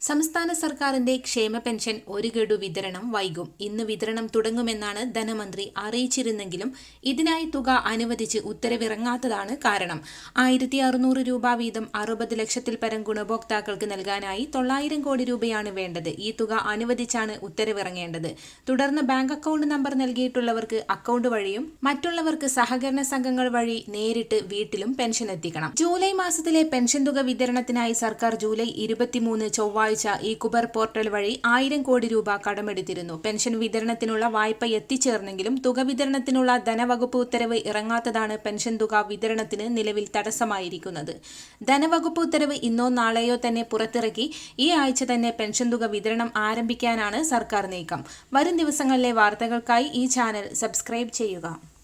സംസ്ഥാന സർക്കാരിന്റെ ക്ഷേമ പെൻഷൻ ഒരു ഗഡു വിതരണം വൈകും. ഇന്ന് വിതരണം തുടങ്ങുമെന്നാണ് ധനമന്ത്രി അറിയിച്ചിരുന്നെങ്കിലും ഇതിനായി തുക അനുവദിച്ച് ഉത്തരവിറങ്ങാത്തതാണ് കാരണം. ആയിരത്തി അറുന്നൂറ് രൂപ വീതം അറുപത് ലക്ഷത്തിൽ പരം ഗുണഭോക്താക്കൾക്ക് നൽകാനായി തൊള്ളായിരം കോടി രൂപയാണ് വേണ്ടത്. ഈ തുക അനുവദിച്ചാണ് ഉത്തരവിറങ്ങേണ്ടത്. തുടർന്ന് ബാങ്ക് അക്കൗണ്ട് നമ്പർ നൽകിയിട്ടുള്ളവർക്ക് അക്കൗണ്ട് വഴിയും മറ്റുള്ളവർക്ക് സഹകരണ സംഘങ്ങൾ വഴി നേരിട്ട് വീട്ടിലും പെൻഷൻ എത്തിക്കണം. ജൂലൈ മാസത്തിലെ പെൻഷൻ തുക വിതരണത്തിനായി സർക്കാർ ജൂലൈ ഇരുപത്തിമൂന്ന് ചൊവ്വാഴ്ച ഈ കുബർ പോർട്ടൽ വഴി ആയിരം കോടി രൂപ കടമെടുത്തിരുന്നു. പെൻഷൻ വിതരണത്തിനുള്ള വായ്പ എത്തിച്ചേർന്നെങ്കിലും തുക വിതരണത്തിനുള്ള ധനവകുപ്പ് ഉത്തരവ് ഇറങ്ങാത്തതാണ് പെൻഷൻ തുക വിതരണത്തിന് നിലവിൽ തടസ്സമായിരിക്കുന്നത്. ധനവകുപ്പ് ഉത്തരവ് ഇന്നോ നാളെയോ തന്നെ പുറത്തിറക്കി ഈ ആഴ്ച തന്നെ പെൻഷൻ തുക വിതരണം ആരംഭിക്കാനാണ് സർക്കാർ നീക്കം. വരും ദിവസങ്ങളിലെ വാർത്തകൾക്കായി ഈ ചാനൽ സബ്സ്ക്രൈബ് ചെയ്യുക.